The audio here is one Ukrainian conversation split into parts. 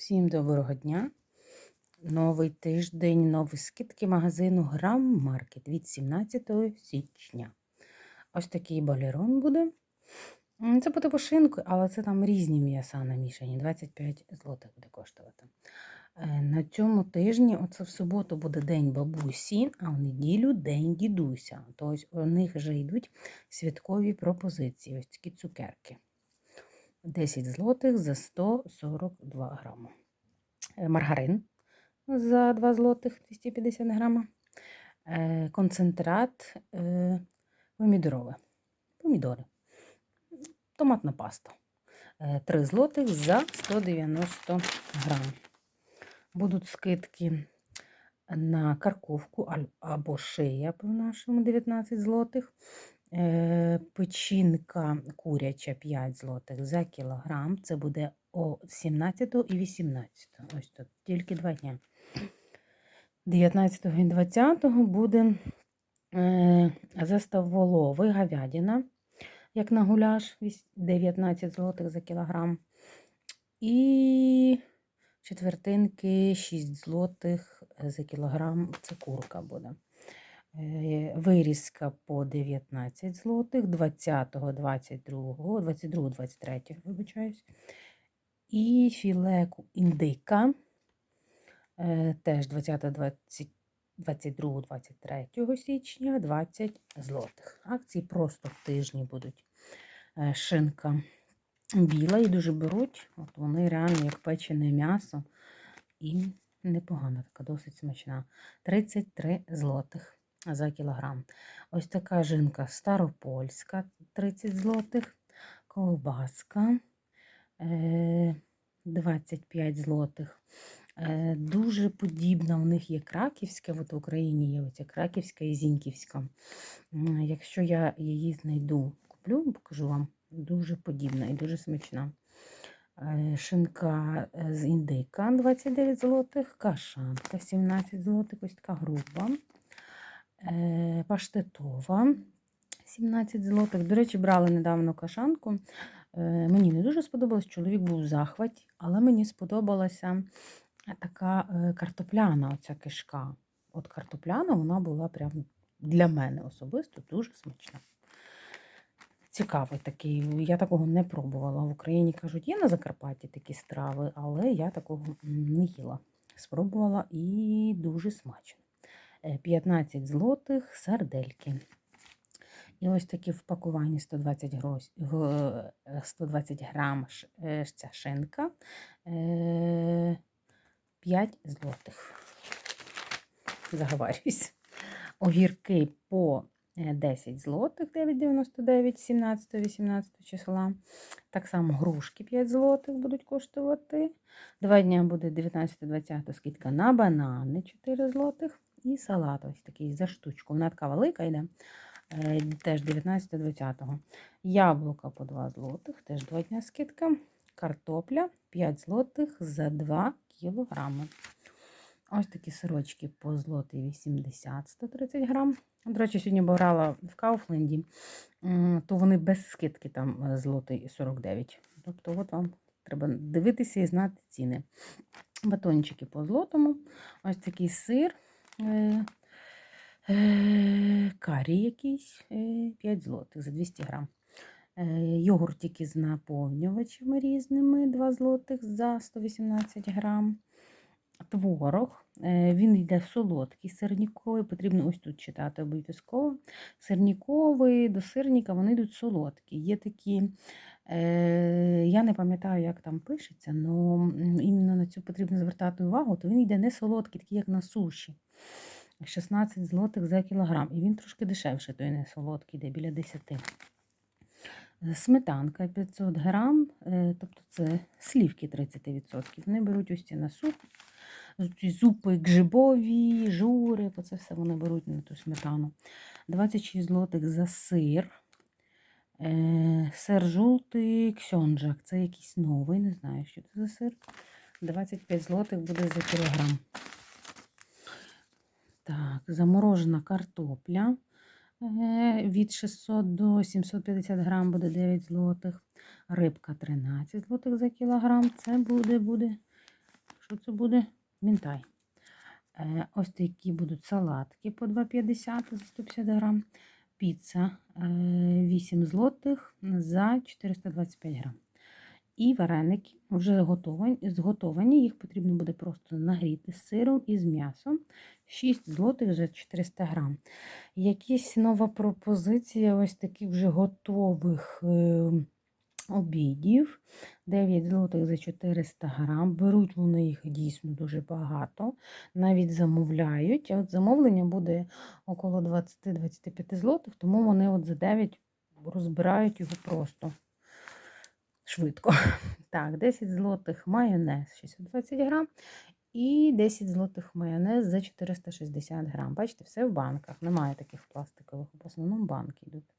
Всім доброго дня. Новий тиждень, нові скидки магазину Грам Маркет від 17 січня. Ось такий балерон буде. Це буде пошинкою, але це там різні м'яса намішані. 25 злотих буде коштувати. Е, На цьому тижні, оце в суботу буде День бабусі, а в неділю День дідуся. Тобто у них вже йдуть святкові пропозиції. Ось такі цукерки. 10 злотих за 142 грама. Е, Маргарин за 2 злотих 250 грама. Е, Концентрат е, помідорове. Помідори. Томатна паста. Е, 3 злотих за 190 грам. Будуть скидки на карковку або шия по-нашому 19 злотих. Е, Печінка куряча 5 злотих за кілограм. Це буде о 17 і 18. Ось тут тільки два дня. 19 і 20 буде е, заставоловий говядина, як на гуляш, 19 злотих за кілограм. І четвертинки 6 злотих за кілограм. Це курка буде. Е, Вирізка по 19 злотих, 20, 22, 22, 23, вибачаюсь. І філе індика е, теж 20, 20, 22, 23 січня 20 злотих. Акції просто в тижні будуть. Е, Шинка біла і дуже беруть. От вони реально як печене м'ясо. І непогана, така досить смачна. 33 злотих за кілограм. Ось така жинка старопольська 30 злотих, ковбаска е, 25 злотих. Е, Дуже подібна в них є краківська, от в Україні є оця краківська і зіньківська. Якщо я її знайду, куплю, покажу вам. Дуже подібна і дуже смачна. Е, Шинка е, з індика 29 злотих, кашанка 17 злотих, ось така груба. Е, Паштетова 17 злотих. До речі, брали недавно кашанку. Е, Мені не дуже сподобалось, чоловік був в захваті, але мені сподобалася така е, картопляна оця кишка. От картопляна вона була прям для мене особисто дуже смачна. Цікавий такий. Я такого не пробувала. В Україні кажуть, є на Закарпатті такі страви, але я такого не їла. Спробувала і дуже смачно. Е, 15 злотих сардельки. І ось такі в пакуванні 120, грось, г- е, 120 грам е, ця шинка. Е, 5 злотих. Заговарюсь. Огірки по е, 10 злотих, 9,99, 17-18 числа. Так само грушки 5 злотих будуть коштувати. Два дня буде 19-20 скидка на банани 4 злотих. І салат ось такий за штучку. Вона така велика йде. Е, Теж 19-20. Яблука по 2 злотих, теж 2 дня скидка. Картопля 5 злотих за 2 кілограми. Ось такі сирочки по злотий 80 130 грам. До речі, сьогодні брала в Кауфленді, то вони без скидки там е, злотий 49. Тобто, от вам треба дивитися і знати ціни. Батончики по злотому. Ось такий сир. Е, е, карі якийсь е, 5 злотих за 200 грам. Е, Йогуртики з наповнювачами різними 2 злотих за 118 грам. Творог, е, він йде солодкий сирніковий, потрібно ось тут читати обов'язково. Сирніковий до сирника вони йдуть солодкі. Є такі, е, я не пам'ятаю, як там пишеться, але іменно на цю потрібно звертати увагу, то він йде не солодкий, такий, як на суші. 16 злотих за кілограм. І він трошки дешевший, той не солодкий, йде біля 10. Е, Сметанка 500 грам, е, тобто це слівки 30%. Вони беруть ось ці на суп, зупи грибові, жури, оце все вони беруть на ту сметану. 26 злотих за сир. Е, Сир жовтий ксьонжак. Це якийсь новий, не знаю, що це за сир. 25 злотих буде за кілограм. Так, заморожена картопля. Е, Від 600 до 750 грам буде 9 злотих. Рибка 13 злотих за кілограм. Це буде, буде Що це буде? Мінтай. Е, Ось такі будуть салатки по 2,50 за 150 грам. Піца е, 8 злотих за 425 грам. І вареники вже зготовані. Їх потрібно буде просто нагріти з сиром і з м'ясом. 6 злотих за 400 грам. Якісь нова пропозиція ось таких вже готових е, обідів. 9 злотих за 400 грам. Беруть вони їх дійсно дуже багато. Навіть замовляють. От замовлення буде около 20-25 злотих, тому вони от за 9 розбирають його просто швидко. Так, 10 злотих майонез 620 грам. І 10 злотих майонез за 460 грам. Бачите, все в банках. Немає таких пластикових, в основному банки йдуть.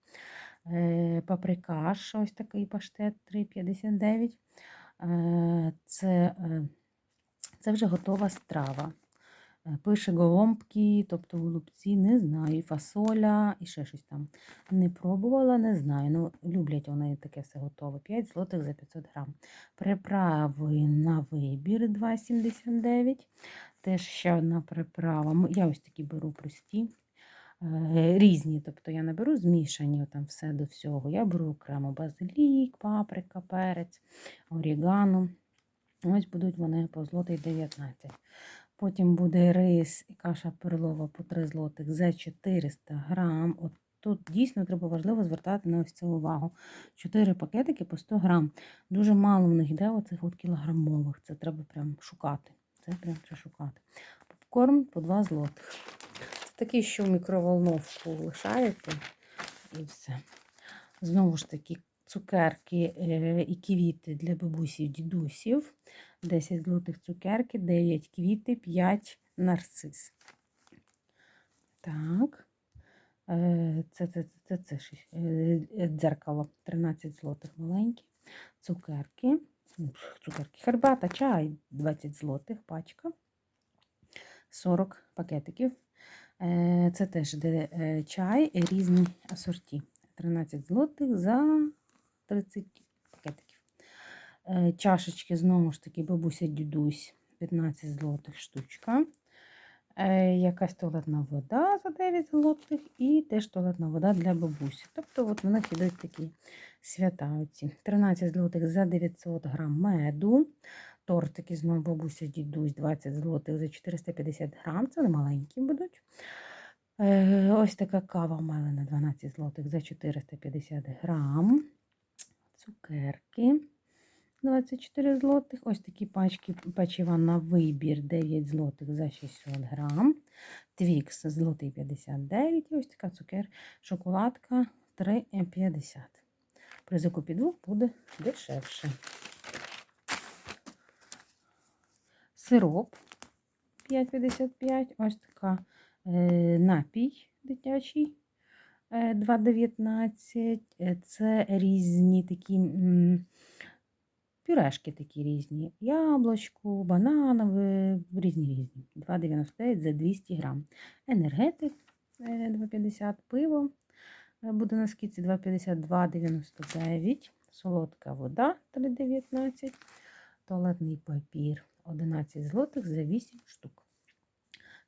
Е, Паприкаш, ось такий паштет 3,59. Е, Це, е, це вже готова страва. Пише голомбки, тобто голубці, не знаю, і фасоля, і ще щось там. Не пробувала, не знаю. Ну, люблять вони таке все готове. 5 злотих за 500 грам. Приправи на вибір 2,79. Теж ще одна приправа. Я ось такі беру прості. Е, Різні, тобто я не беру змішані там все до всього. Я беру окремо базилік, паприка, перець, орігано. Ось будуть вони по злотий 19. Потім буде рис і каша перлова по 3 злотих за 400 грам. От тут дійсно треба важливо звертати на ось цю увагу. 4 пакетики по 100 грам. Дуже мало в них йде оцих от кілограмових. Це треба прям шукати. Це прям треба шукати. Попкорн по 2 злотих. Це такий, що в мікроволновку лишаєте і все. Знову ж таки, цукерки е, і квіти для бабусів, дідусів. 10 злотих цукерки, 9 квіти, 5 нарцис. Так. Е, Це, це, це, це, щось, е, е, дзеркало. 13 злотих маленькі. Цукерки. Цукерки. Хербата, чай 20 злотих пачка. 40 пакетиків. Е, Це теж де е, чай е, різні асорті. 13 злотих за 30 пакетиків. Чашечки, знову ж таки, бабуся дідусь 15 злотих штучка. Якась туалетна вода за 9 злотих і теж туалетна вода для бабусі. Тобто от в них ідуть такі свята. Оці. 13 злотих за 900 грам меду. Тортики знову бабуся дідусь 20 злотих за 450 грам. Це не маленькі будуть. Е, Ось така кава мелена 12 злотих за 450 грам. Цукерки 24 злотих. Ось такі пачки печива на вибір 9 злотих за 600 грам. Твікс злотий 59. І ось така цукер, шоколадка 3,50. При закупі двох буде дешевше. Сироп 5,55. Ось така е, напій дитячий е, 2,19. Е, Це різні такі пюрешки такі різні. Яблучко, бананове, різні різні. 2,99 за 200 грам. Енергетик е, 2,50, пиво е, буде на скидці 2,50, 2,99. Солодка вода 3,19. Туалетний папір 11 злотих за 8 штук.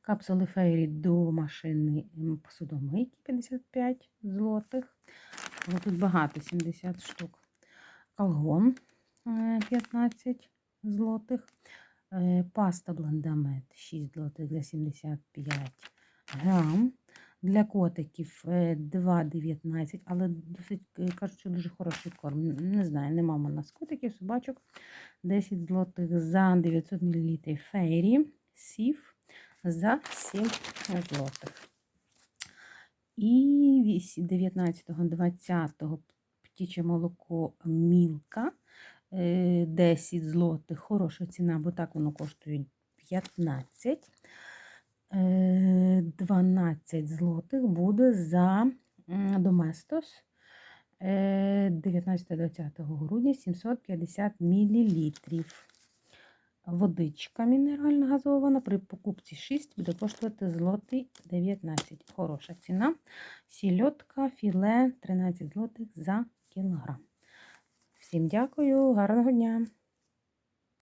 Капсули фейрі до машини посудомийки 55 злотих. Але тут багато 70 штук. Калгон е, 15 злотих. Е, Паста блендамет 6 злотих за 75 грам. Для котиків е, 2,19, але досить е, кажуть, що дуже хороший корм. Не знаю, нема в нас котиків, собачок. 10 злотих за 900 мл фейрі. Сів за 7 злотих. І 19-20 птіче молоко мілка. е, 10 злотих. Хороша ціна, бо так воно коштує 15. Е, 12 злотих буде за Доместос. Е, 19-20 грудня 750 мл. Водичка мінеральна газована при покупці 6 буде коштувати злотий 19. Хороша ціна. Сільотка, філе 13 злотих за кілограм. Всім дякую, гарного дня!